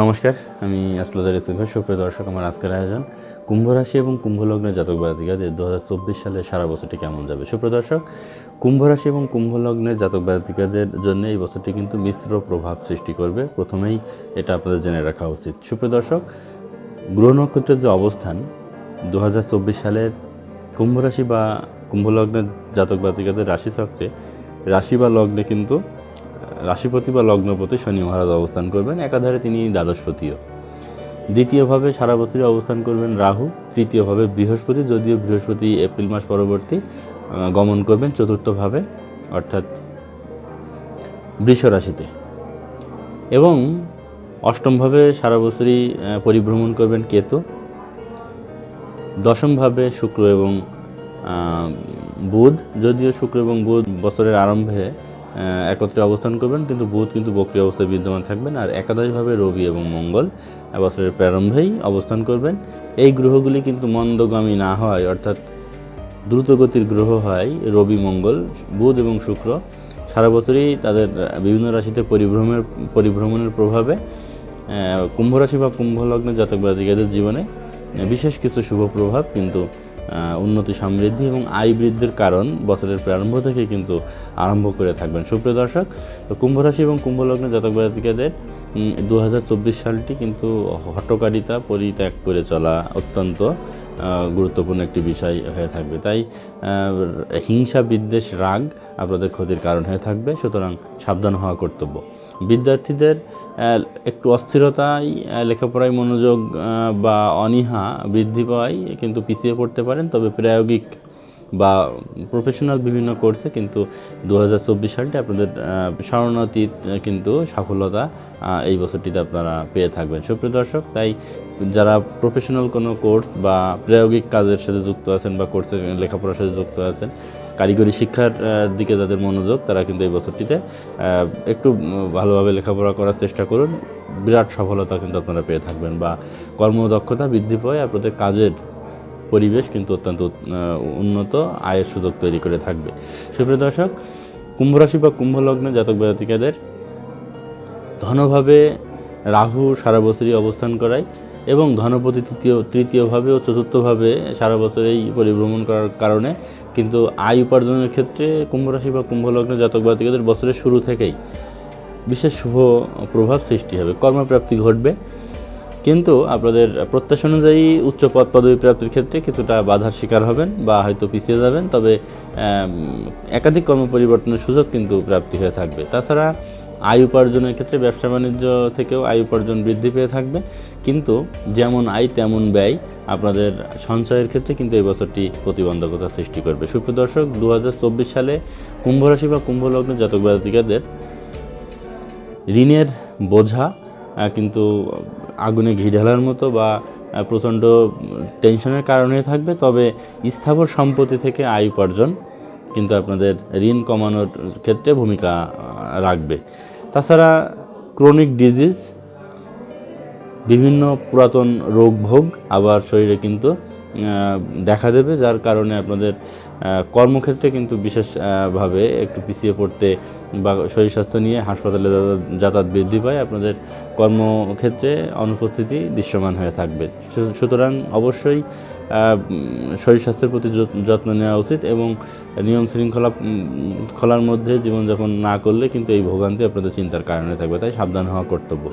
নমস্কার, আমি অ্যাস্ট্রোলজার ইসুফের সুপ্রিয় দর্শক, আমার আজকের আয়োজন কুম্ভ রাশি এবং কুম্ভ লগ্নের জাতক জাতিকাদের দু হাজার চব্বিশ সালে সারা বছরটি কেমন যাবে? সুপ্রিয় দর্শক, কুম্ভ রাশি এবং কুম্ভ লগ্নের জাতক জাতিকাদের জন্য এই বছরটি কিন্তু মিশ্র প্রভাব সৃষ্টি করবে। প্রথমেই এটা আপনাদের জেনে রাখা উচিত। সুপ্রিয় দর্শক, গ্রহ নক্ষত্রের যে অবস্থান দু হাজার চব্বিশ সালের কুম্ভ রাশি বা কুম্ভ লগ্নের জাতক জাতিকাদের রাশিচক্রে, রাশি বা লগ্নে কিন্তু রাশিপতি বা লগ্নপতি শনি মহারাজ অবস্থান করবেন, একাধারে তিনি দ্বাদশপতিও। দ্বিতীয়ভাবে সারা বছরই অবস্থান করবেন রাহু, তৃতীয়ভাবে বৃহস্পতি, যদিও বৃহস্পতি এপ্রিল মাস পরবর্তী গমন করবেন চতুর্থভাবে, অর্থাৎ বৃষ রাশিতে এবং অষ্টমভাবে সারা বছরই পরিভ্রমণ করবেন কেতু। দশমভাবে শুক্র এবং বুধ, যদিও শুক্র এবং বুধ বছরের আরম্ভে একত্রে অবস্থান করবেন কিন্তু বুধ কিন্তু বক্রিয় অবস্থায় বিদ্যমান থাকবেন আর একাদশভাবে রবি এবং মঙ্গল বছরের প্রারম্ভেই অবস্থান করবেন। এই গ্রহগুলি কিন্তু মন্দগামী না হয় অর্থাৎ দ্রুতগতির গ্রহ হয় রবি মঙ্গল বুধ এবং শুক্র। সারা বছরই তাদের বিভিন্ন রাশিতে পরিভ্রমের পরিভ্রমণের প্রভাবে আহ, কুম্ভ রাশি বা কুম্ভ লগ্নের জাতক জাতিকাদের জীবনে বিশেষ কিছু শুভ প্রভাব কিন্তু উন্নতি সমৃদ্ধি এবং আয় বৃদ্ধির কারণ বছরের প্রারম্ভ থেকে কিন্তু আরম্ভ করে থাকবেন। সুপ্রিয় দর্শক, তো কুম্ভ রাশি এবং কুম্ভ লগ্নের জাতক জাতিকাদের দু সালটি কিন্তু হটকারিতা পরিত্যাগ করে চলা অত্যন্ত গুরুত্বপূর্ণ একটি বিষয় হয়ে থাকবে। তাই হিংসা, বিদ্বেষ, রাগ আপনাদের ক্ষতির কারণ হয়ে থাকবে, সুতরাং সাবধান হওয়া কর্তব্য। বিদ্যার্থীদের একটু অস্থিরতায় লেখাপড়ায় মনোযোগ বা অনীহা বৃদ্ধি পাওয়ায় কিন্তু পিছিয়ে পড়তে পারেন, তবে প্রায়োগিক বা প্রফেশনাল বিভিন্ন কোর্সে কিন্তু দু হাজার চব্বিশ সালটি আপনাদের আহ, শরণাতীত কিন্তু সফলতা এই বছরটিতে আপনারা পেয়ে থাকবেন। সুপ্রিয় দর্শক তাই যারা প্রফেশনাল কোনো কোর্স বা প্রায়োগিক কাজের সাথে যুক্ত আছেন বা কোর্সের লেখাপড়ার সাথে যুক্ত আছেন কারিগরি শিক্ষার দিকে যাদের মনোযোগ তারা কিন্তু এই বছরটিতে একটু ভালোভাবে লেখাপড়া করার চেষ্টা করুন। বিরাট সফলতা কিন্তু আপনারা পেয়ে থাকবেন বা কর্মদক্ষতা বৃদ্ধি পায় আপনাদের কাজের পরিবেশ কিন্তু অত্যন্ত উন্নত, আয়ের সুযোগ তৈরি করে থাকবে। সুপ্রিয় দর্শক, কুম্ভ রাশি বা কুম্ভ লগ্নে জাতক জাতিকাদের ধনভাবে রাহু সারা বছরই অবস্থান করায় এবং ধনপতি তৃতীয়, তৃতীয়ভাবে ও চতুর্থভাবে সারা বছরেই পরিভ্রমণ করার কারণে কিন্তু আয় উপার্জনের ক্ষেত্রে কুম্ভরাশি বা কুম্ভ লগ্নে জাতক জাতিকাদের বছরের শুরু থেকেই বিশেষ শুভ প্রভাব সৃষ্টি হবে। কর্মপ্রাপ্তি ঘটবে। কিন্তু আপনাদের প্রত্যাশা অনুযায়ী উচ্চ পদ পদবী প্রাপ্তির ক্ষেত্রে কিছুটা বাধার শিকার হবেন বা হয়তো পিছিয়ে যাবেন, তবে একাধিক কর্ম পরিবর্তনের সুযোগ কিন্তু প্রাপ্তি হয়ে থাকবে। তাছাড়া আয় উপার্জনের ক্ষেত্রে ব্যবসা বাণিজ্য থেকেও আয় উপার্জন বৃদ্ধি পেয়ে থাকবে। কিন্তু যেমন আয়, তেমন ব্যয় আপনাদের সঞ্চয়ের ক্ষেত্রে কিন্তু এই বছরটি প্রতিবন্ধকতা সৃষ্টি করবে। সুপ্রিয় দর্শক দু সালে কুম্ভ রাশি বা কুম্ভ লগ্নের জাতক জাতিকাদের ঋণের বোঝা কিন্তু আগুনে ঘি ঢালার মতো বা প্রচণ্ড টেনশনের কারণে থাকবে। তবে স্থাবর সম্পত্তি থেকে আয় উপার্জন কিন্তু আপনাদের ঋণ কমানোর ক্ষেত্রে ভূমিকা রাখবে। তাছাড়া ক্রনিক ডিজিজ, বিভিন্ন পুরাতন রোগ ভোগ আবার শরীরে কিন্তু দেখা দেবে, যার কারণে আপনাদের কর্মক্ষেত্রে কিন্তু বিশেষভাবে একটু পিছিয়ে পড়তে বা শরীর স্বাস্থ্য নিয়ে হাসপাতালে যাতায়াত- বৃদ্ধি পায়, আপনাদের কর্মক্ষেত্রে অনুপস্থিতি দৃশ্যমান হয়ে থাকবে। সুতরাং অবশ্যই শরীর স্বাস্থ্যের প্রতি যত- যত্ন নেওয়া উচিত এবং নিয়ম শৃঙ্খলা খোলার মধ্যে জীবনযাপন না করলে কিন্তু এই ভোগান্তি আপনাদের চিন্তার কারণে থাকবে, তাই সাবধান হওয়া কর্তব্য।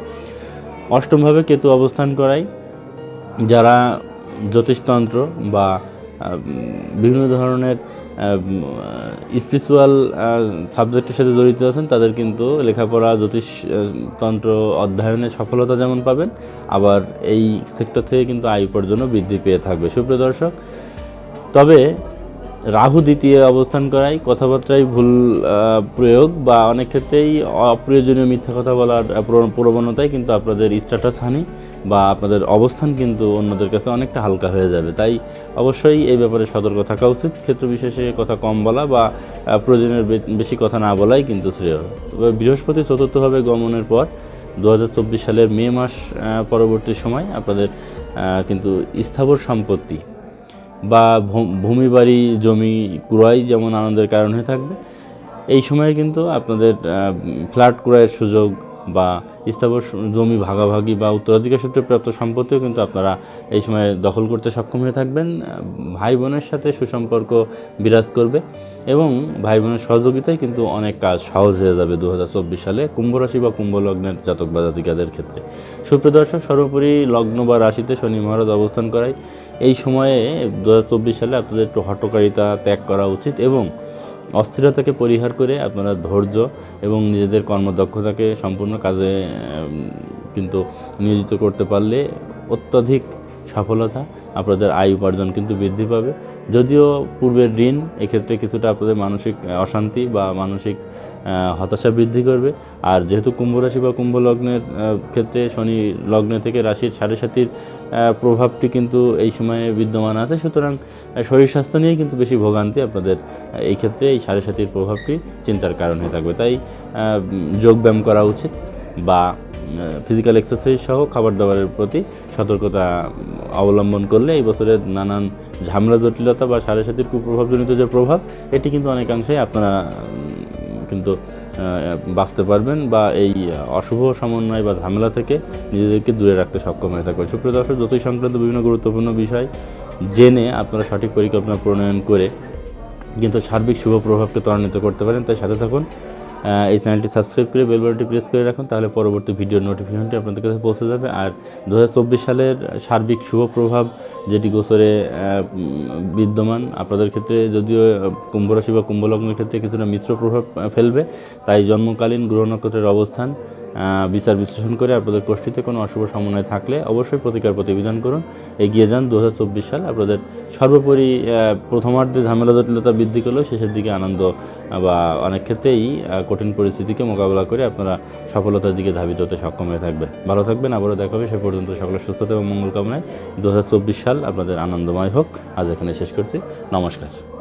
অষ্টমভাবে কেতু অবস্থান করায় যারা জ্যোতিষতন্ত্র বা বিভিন্ন ধরনের স্পিরিচুয়াল সাবজেক্টের সাথে জড়িত আছেন, তাদের কিন্তু লেখাপড়া, জ্যোতিষতন্ত্র অধ্যয়নে সফলতা যেমন পাবেন, আবার এই সেক্টর থেকে কিন্তু আয় উপার্জনও বৃদ্ধি পেয়ে থাকবে। সুপ্রিয় দর্শক, তবে রাহু দ্বিতীয় অবস্থান করায় কথাবার্তায় ভুল প্রয়োগ বা অনেক ক্ষেত্রেই অপ্রয়োজনীয় মিথ্যা কথা বলার প্রবণতায় কিন্তু আপনাদের স্ট্যাটাস হানি বা আপনাদের অবস্থান কিন্তু অন্যদের কাছে অনেকটা হালকা হয়ে যাবে। তাই অবশ্যই এই ব্যাপারে সতর্ক থাকা উচিত। ক্ষেত্র বিশেষে কথা কম বলা বা প্রয়োজনের বেশি কথা না বলাই কিন্তু শ্রেয়। বৃহস্পতি চতুর্থভাবে গমনের পর দু হাজার চব্বিশ সালের মে মাস পরবর্তী সময় আপনাদের কিন্তু স্থাবর সম্পত্তি বা ভূমি বাড়ি জমি ক্রয় যেমন আনন্দের কারণ হয়ে থাকবে, এই সময়ে কিন্তু আপনাদের ফ্ল্যাট ক্রয়ের সুযোগ বা স্থাবর জমি ভাগাভাগি বা উত্তরাধিকার সূত্রে প্রাপ্ত সম্পত্তিও কিন্তু আপনারা এই সময় দখল করতে সক্ষম হয়ে থাকবেন, ভাই বোনের সাথে সুসম্পর্ক বিরাজ করবে এবং ভাই বোনের সহযোগিতায় কিন্তু অনেক কাজ সহজ হয়ে যাবে দু হাজার চব্বিশ সালে কুম্ভ রাশি বা কুম্ভ লগ্নের জাতক বা জাতিকাদের ক্ষেত্রে। সুপ্রিয় দর্শক, সর্বোপরি লগ্ন বা রাশিতে শনি মহারাজ অবস্থান করায়। এই সময়ে দুহাজার চব্বিশ সালে আপনাদের একটু হটকারিতা ত্যাগ করা উচিত এবং অস্থিরতাকে পরিহার করে আপনারা ধৈর্য এবং নিজেদের কর্মদক্ষতাকে সম্পূর্ণ কাজে কিন্তু নিয়োজিত করতে পারলে অত্যধিক সফলতা আপনাদের আয় উপার্জন কিন্তু বৃদ্ধি পাবে। যদিও পূর্বের ঋণ, এক্ষেত্রে কিছুটা আপনাদের মানসিক অশান্তি বা মানসিক হতাশা বৃদ্ধি করবে। আর যেহেতু কুম্ভ রাশি বা কুম্ভ লগ্নের ক্ষেত্রে শনি লগ্নে থেকে রাশির সাড়ে সাতির প্রভাবটি কিন্তু এই সময়ে বিদ্যমান আছে। সুতরাং শরীর স্বাস্থ্য নিয়ে কিন্তু বেশি ভোগান্তি আপনাদের। এই ক্ষেত্রে এই সাড়ে সাতির প্রভাবটি চিন্তার কারণ হয়ে থাকবে। তাই যোগব্যায়াম করা উচিত বা ফিজিক্যাল এক্সারসাইজ সহ খাবার দাবারের প্রতি সতর্কতা অবলম্বন করলে এই বছরের নানান ঝামেলা, জটিলতা বা সাড়ে সাতির কুপ্রভাবজনিত যে প্রভাব, এটি কিন্তু অনেকাংশেই আপনারা কিন্তু বাঁচতে পারবেন বা এই অশুভ সমন্বয় বা ঝামেলা থেকে নিজেদেরকে দূরে রাখতে সক্ষম হয়ে থাকবে সুপ্রিয় দর্শক যতই সংক্রান্ত বিভিন্ন গুরুত্বপূর্ণ বিষয় জেনে আপনারা সঠিক পরিকল্পনা প্রণয়ন করে কিন্তু সার্বিক শুভ প্রভাবকে ত্বরান্বিত করতে পারেন। তাই সাথে থাকুন। এই চ্যানেলটি সাবস্ক্রাইব করে বেল বাটনটি প্রেস করে রাখুন, তাহলে পরবর্তী ভিডিওর নোটিফিকেশনটি আপনাদের কাছে পৌঁছে যাবে। আর দু হাজার চব্বিশ সালের সার্বিক শুভ প্রভাব যেটি গোসরে বিদ্যমান, আপনাদের ক্ষেত্রে যদিও কুম্ভরাশি বা কুম্ভলগ্নের ক্ষেত্রে কিছুটা মিশ্র প্রভাব ফেলবে, তাই জন্মকালীন গ্রহ নক্ষত্রের অবস্থান বিচার বিশ্লেষণ করে আপনাদের কোষ্ঠীতে কোনো অশুভ সমন্বয় থাকলে অবশ্যই প্রতিকার প্রতিবিধান করুন। এগিয়ে যান দু হাজার চব্বিশ সাল। আপনাদের সর্বোপরি প্রথমার্ধে ঝামেলা জটিলতা বৃদ্ধি করলেও শেষের দিকে আনন্দ বা অনেক ক্ষেত্রেই কঠিন পরিস্থিতিকে মোকাবেলা করে আপনারা সফলতার দিকে ধাবিত হতে সক্ষম হয়ে থাকবেন। ভালো থাকবেন, আবারও দেখা হবে। সে পর্যন্ত সকলের সুস্থতা এবং মঙ্গল কামনায় দু সাল আপনাদের আনন্দময় হোক। আজ এখানে শেষ করছি। নমস্কার।